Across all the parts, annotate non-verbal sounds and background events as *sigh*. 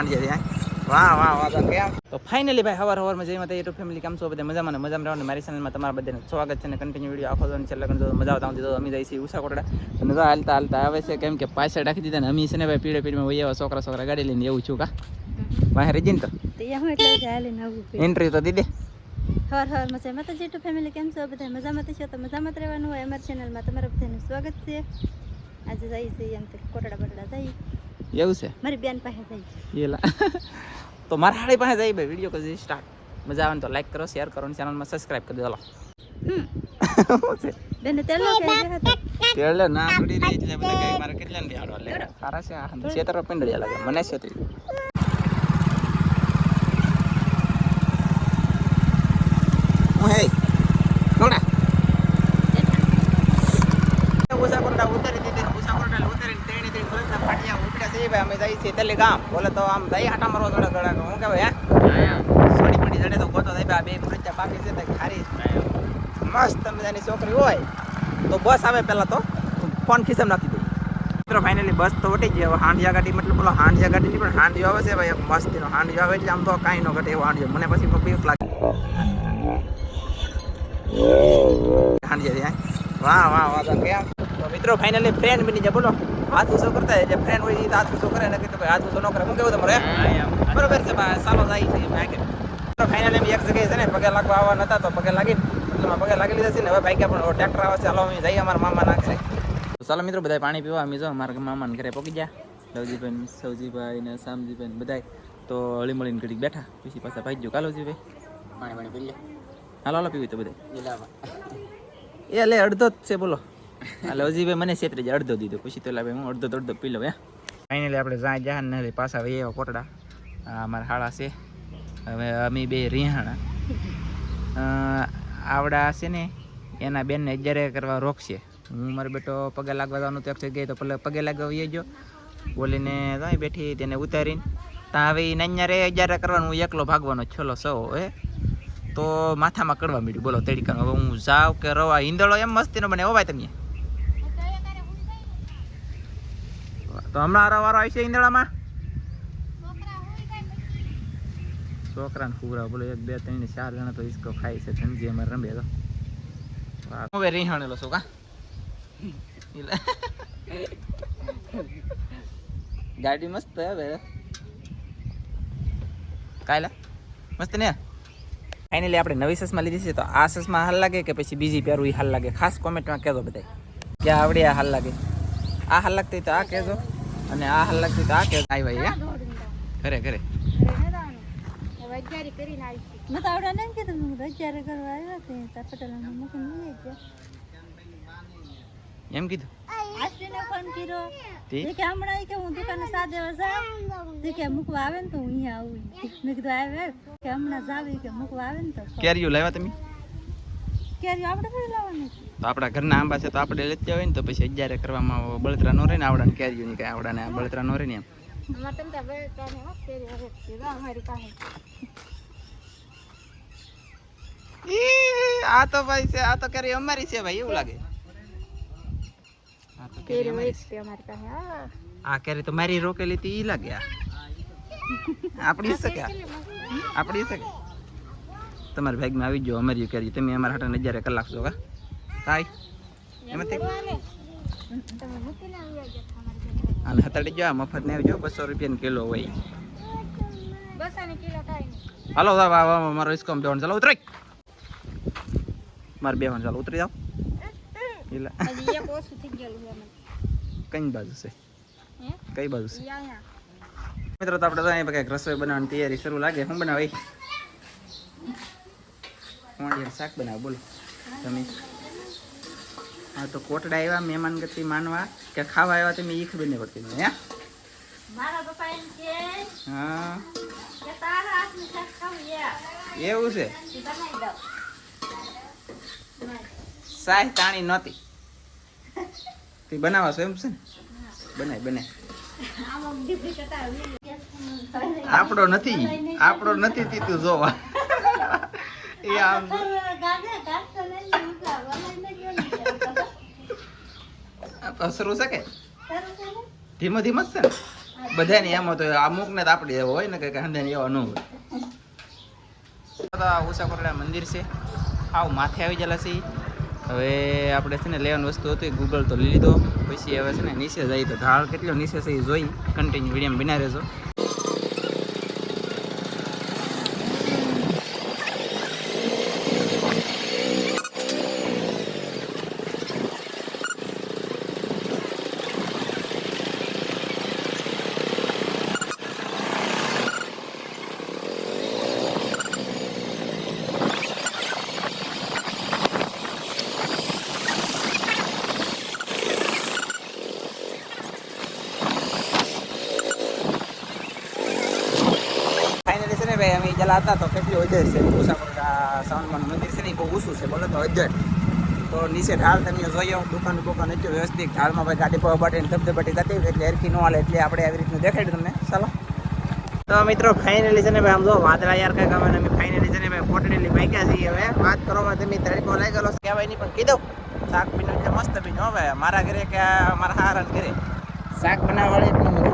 હાંડિયા ત્યાં વાહ વાહ વાહ તો કેમ? તો ફાઇનલી ભાઈ હવાર હવારમાં જઈ માતા યુટ્યુબ ફેમિલી કેમ છો બધા? મજામાં ને? મજામાં રહેવાનું મારી ચેનલમાં તમારા બધાને સ્વાગત છે ને કન્ટિન્યુ વીડિયો આખો જોઈને છેલ્લા જો મજા આવતા હોય તો અમે જઈએ છીએ ઉષા કોટડા. અને જો હાલતા હાલતા આવે છે કેમ કે પાછળ રાખી દીધા ને અમે છે ને ભાઈ પીળે પીડમાં વહી આવ્યા છોકરા છોકરા ગાડી લઈને એવું છું કા? વાહે રજીન તો? તો હું એટલે ચાલે નવું પીઠ. ઇન્ટરવ્યુ તો દીદી હર હર મજા માતા જેટુ ફેમિલી કેમ છો બધા? મજામાં તો છો? તો મજામાં રહેવાનું હોય અમારી ચેનલમાં તમારા બધાનું સ્વાગત છે. આજે જઈ છે એમ તો કોટડા બટડા જઈ એવું છે? મારી બેન પાસે જઈ એલા *laughs* તો મારા હાડી પાસે જઈ ભાઈ વીડિયો કરી સ્ટાર્ટ મજા આવે ને તો લાઈક કરો શેર કરો અને ચેનલમાં સબસ્ક્રાઇબ કરી દો હમ. *laughs* શું તેલ નો કે હતો ના પડી રહી એટલે બધા કઈ મારે કેટલા ને આડવા લે. સારા છે આ. છેતર પિંડળિયા લાગે. મને છેતરી હું હે થોડા ઉષા કોરડા ઉતારી દીધી ઉષા કોરડા ઉતારીને તેણી તેણી બળદના ફાટિયા ઉપડ્યા છે તેલી ગામ. બોલે તો આમ જઈ હાટા મારવા થોડા ઘડા હું કહેવાય, હે? સોડી પડી જડે તો ગોતો આ બે મૃત્યા બાકી છે ખારી મસ્ત મજાની છોકરી હોય. તો બસ આવે પહેલા તો. ફોન ખીસમ નાખી દે. મિત્રો ફાઇનલી બસ તો વટી હવે હાંડિયા ગાડી, મતલબ બોલો હાંડિયા ગાડી નહીં પણ હાંડિયો આવે છે, ભાઈ મસ્તીનો હાંડિયો આવે એટલે આમ તો કાંઈ ન ઘટે એવો હાંડિયો. મને પછી બીક લાગે. હાંડિયા વાહ વાહ વાહ કેમ? મિત્રો ફાઇનલી ફ્રેન્ડ બની જાય બોલો. હાથ શું કરતા હોય જે ફ્રેન્ડ હોય એ તો હાથ ઉછો કરે ને કે ભાઈ હાથ ઉછો ન કરે. હું કેવું તમારે? બરોબર છે ભાઈ સાલો જાય છે ભાઈ તો એમ એક જગ્યાએ છે ને પગે લાગવા આવવા નતા તો પગે લાગી એટલે પગે લાગી લીધા છે ને હવે ભાઈ કે પણ ટ્રેક્ટર આવે છે ચાલો અમે જઈએ અમારા મામા ના ઘરે. તો ચાલો મિત્રો બધા પાણી પીવા અમે જો અમારા મામાને ઘરે પકી ગયા. લવજીભાઈ સવજીભાઈ ને શામજીભાઈ બધા બધાય. તો હળી મળીને ઘડીક બેઠા પછી પાછા ભાઈ જો કાલોજીભાઈ પાણી પાણી પી લે. હાલો હાલો પીવી તો બધા એ લે અડધો જ છે બોલો. આ અજીભાઈ મને છેતરી જાય, અડધો દીધો. પછી તો લાવે હું અડધો અડધો પી લઉં હે આપણે જાય જાન ને પાછા વહી આવ્યા કોટડા. અમારા હાળા છે. હવે અમે બે રિહાણા. આવડા છે ને, એના બેનને જ્યારે કરવા રોકશે હું મારો બેટો પગે લાગવા જવાનું તો એક ગઈ તો પગે લાગવા વહી ગયો. બોલીને જાય બેઠી તેને ઉતારીને. ત્યાં હવે નાન્યા રે અગિયારે કરવાનું, હું એકલો ભાગવાનો છેલ્લો સૌ, હે. તો માથામાં કડવા મીડ્યું. બોલો તડીકાનો હવે હું જાઉં કે રવા, ઈંદળો એમ મસ્તીનો બને. મને ભાઈ તમે. તો હમણાં અવારો આવી છે ઈંદળામાં છોકરાને ફૂરા બોલો એક બે ત્રણ ચાર જણા તો ઈસકો ખાય છે ધનજી અમારે રમે તો. હવે રીહાણેલો છો કા? ગાડી મસ્ત હવે. કાયલા મસ્ત ને? ફાઇનલી આપણે નવી સસમાં લીધી છે તો આ સસમાં હાલ લાગે કે પછી બીજી પહેરવું એ હાલ લાગે? ખાસ કોમેન્ટમાં કહેજો બધા કે આવડે આ હાલ લાગે. આ હાલ લાગતી તો આ કહેજો. અને આ હાલ લાગતી તો આ કહેજો આવ્યા હે? ઘરે ઘરે. મેં તો આવડે નહીં કીધું હું રજારે કરવા આવ્યા છે મૂકીને એમ કીધું? આશ્રીને ફોન કર્યો. તે? કે હમણાં કે હું દુકાને સાત દિવસ તે કે મૂકવા આવે ને તો હું અહીંયા આવું. મેં કીધું આવે કે હમણાં જાવ કે મૂકવા આવે ને તો કેરીઓ લાવ્યા તમે? કેરીઓ આપણે લાવવાનું લાવવાની? છે તો આપણા ઘરના આંબા છે તો આપણે લેતા હોય ને તો પછી અગિયારે કરવામાં બળતરા નો રહે ને આવડાને કેરીઓ ની કાંઈ આવડાને બળતરા નો રહે ને એમ. આ તો ભાઈ છે આ તો કેરી અમારી છે ભાઈ એવું લાગે. આ કેરી તો મારી રોકેલી હતી ઈ લાગે આપણી કે આ? આપણી શકે કે? તમારા ભાગમાં આવી જાઓ અમારી કેરી. તમે અમારા હાટે નજારે કલાક છો કાંઈ એમાંથી. અને હતાડી જાઓ મફત ને આવજો બસો રૂપિયા કિલો હોય થાય હાલો સાહેબ મારો ઇસ્કોમ બેવાનું ચાલો ઉતરી મારે બેવાનું ચાલો ઉતરી જાઓ એટલે કઈ બાજુ છે કઈ બાજુ છે મિત્રો તો આપણે અહીંયા કંઈક રસોઈ બનાવવાની તૈયારી શરૂ લાગે શું બનાવે શાક બનાવે બોલો તમે હા તો કોટડા આવ્યા મહેમાન ગતિ માનવા. કે ખાવા આવ્યા તમે ઈ ખબર નહીં પડતી હે? મારા પપ્પા એમ કે હા. કે તારા હાથનું શાક ખાવું એવું છે? સાય તાણી નહોતી. તે બનાવો છો એમ છે ને? બનાય બનાય. આપણો નથી આપણો નથી તીતું જોવા. એ આમ શરૂ છે કે? ધીમો ધીમો જ છે ને? બધાને એમ હતો અમુક ને તો આપણે એવો હોય ને કે હંધે એવો ન હોય. ઉષા કોટડા મંદિર છે. આવ માથે આવી ગયેલા છે હવે આપણે છે ને લેવાની વસ્તુ હતી ગૂગલ તો લઈ લીધો. પછી હવે છે ને નીચે જઈએ તો ઢાળ કેટલો નીચે છે એ જોઈ. કન્ટિન્યુ વીડિયો બિના રહેજો ફાઇનલી જેલા હતા તો કેટલી અધર છે? ઉષાકોટા સાવનમાં મંદિર છે ને બહુ ઊંચું છે બોલો તો અધર તો નીચે ઢાળ તમે જોયો દુકાન દુકાન હતી વ્યવસ્થિત ઢાળમાં ભાઈ ગાડી પર બટે ધબધબટી થતી એટલે એરખી ન હાલે એટલે આપણે આવી રીતનું દેખાડ્યું તમને. ચાલો. તો મિત્રો ફાઇનલી છે ને ભાઈ, આમ જો વાદળા યાર કઈ ગમે અમે ફાઇનલી છે ને ભાઈ પોટડેલી ભાગ્યા છીએ હવે. વાત કરવામાં તમે તડકો લાગેલો છે? કહેવાય નહીં પણ કીધું. શાક પીનું છે મસ્ત પીનું હવે મારા ઘરે કે મારા હારા ઘરે? શાક બનાવવાળી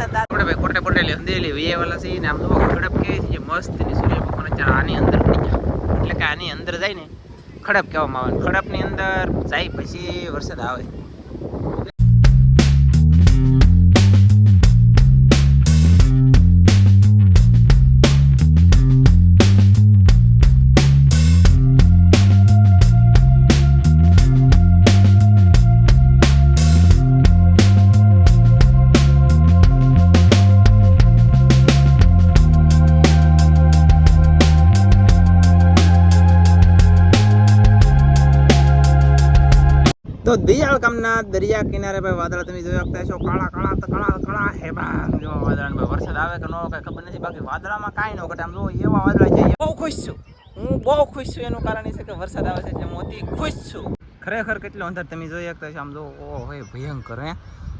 નંબર આપણે ભાઈ કોટે કોટેલી વીએ વાળા છે ને આમ તો ખડપ કે છે મસ્તની સૂર્ય ભગવાન અત્યારે આની અંદર પડી ગયા. એટલે કે આની અંદર જાય ને ખડપ કહેવામાં આવે. ખડપની અંદર જાય પછી વરસાદ આવે. તો દરિયા કિનારે ભાઈ વાદળા તમે જોઈ શકતા છો કાળા કાળા તો કાળા કાળા હે બા જો ભાઈ વરસાદ આવે કે ન આવે ખબર નથી. બાકી વાદળામાં કાંઈ ન ઘટે. આમ જો એવા વાદળા છે, બહુ ખુશ છું. હું બહુ ખુશ છું એનું કારણ એ છે કે વરસાદ આવે છે એટલે હું અતિ ખુશ છું. ખરેખર કેટલો અંતર તમે જોઈ શકતા છો આમ જો, ઓ હોય ભયંકર, હે.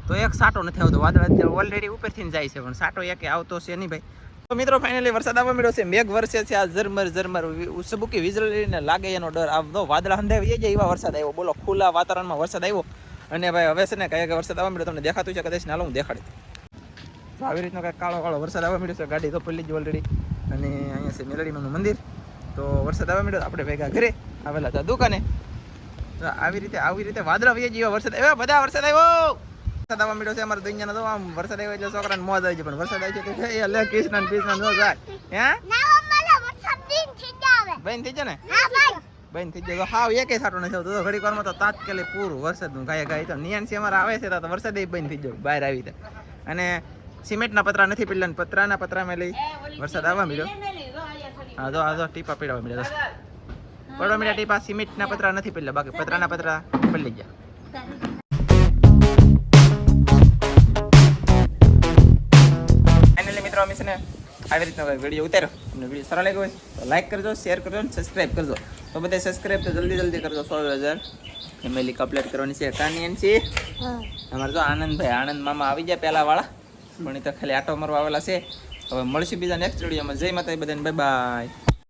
તો એક સાટો નથી આવતો. વાદળ અત્યારે ઓલરેડી ઉપરથી જાય છે, પણ સાટો એક આવતો છે નહીં ભાઈ. તો મિત્રો ફાઇનલી વરસાદ આવવા મળ્યો છે. મેઘ વરસે છે આ ઝરમર ઝરમર. ઉસબુકી વીજળીને લાગે એનો ડર. આવતો વાદળા હંધાઈ જાય એવા વરસાદ આવ્યો. બોલો, ખુલ્લા વાતાવરણમાં વરસાદ આવ્યો? અને ભાઈ, હવે છે ને કયા વરસાદ આવવા મળ્યો તમને દેખાતું છે, કદાચ નાલો હું દેખાડી તો આવી રીતનો કાંઈક કાળો કાળો વરસાદ આવવા મળ્યો છે. ગાડી તો પલ્લી જ ઓલરેડી અને અહીંયા છે મેલડીમાંનું મંદિર. તો વરસાદ આવવા મળ્યો આપણે ભેગા ઘરે આવેલા હતા દુકાને. આવી રીતે આવી રીતે વાદળા વહી જેવા વરસાદ એવા બધા વરસાદ આવ્યો! વરસાદ આવવા મળ્યો છે અમારે દુનિયાનો તો આમ વરસાદ આવ્યો એટલે છોકરાને મોજ આવી છે પણ વરસાદ આવી છે એ લે કૃષ્ણ કૃષ્ણ નો જાય. હે? બેન થઈ જાય ને બેન થઈ જાય. હાવ એકે સાટો નથી આવતો. તો ઘડીક વારમાં તો તાત્કાલિક પૂરું વરસાદનું ગાય ગાય તો. નિયાનસી અમારે આવે છે તો વરસાદ બંધ થઈ જાય બહાર આવી તો અને સિમેન્ટના પતરા નથી પીડલા ને પતરાના પતરામાં લઈ વરસાદ આવવા મળ્યો હા તો આ તો ટીપા પીડવા મળ્યા પડવા મળ્યા ટીપા સિમેન્ટના પતરા નથી પીડલા બાકી પતરાના પતરા પડી ગયા. મિત્રો અમે છે ને આવી રીતનો વીડિયો ઉતારો અને વીડિયો સારો લાગ્યો હોય તો લાઈક કરજો શેર કરજો અને સબસ્ક્રાઈબ કરજો. તો બધા સબસ્ક્રાઈબ તો જલ્દી જલ્દી કરજો સો હજાર. ફેમિલી કમ્પ્લીટ કરવાની છે કાની એમ છે અમારે તો આનંદભાઈ આનંદ મામા આવી ગયા પહેલા વાળા. પણ એ તો ખાલી આટો મારવા આવેલા છે. હવે મળશું બીજા નેક્સ્ટ વિડીયોમાં જય માતા બધાને બાય બાય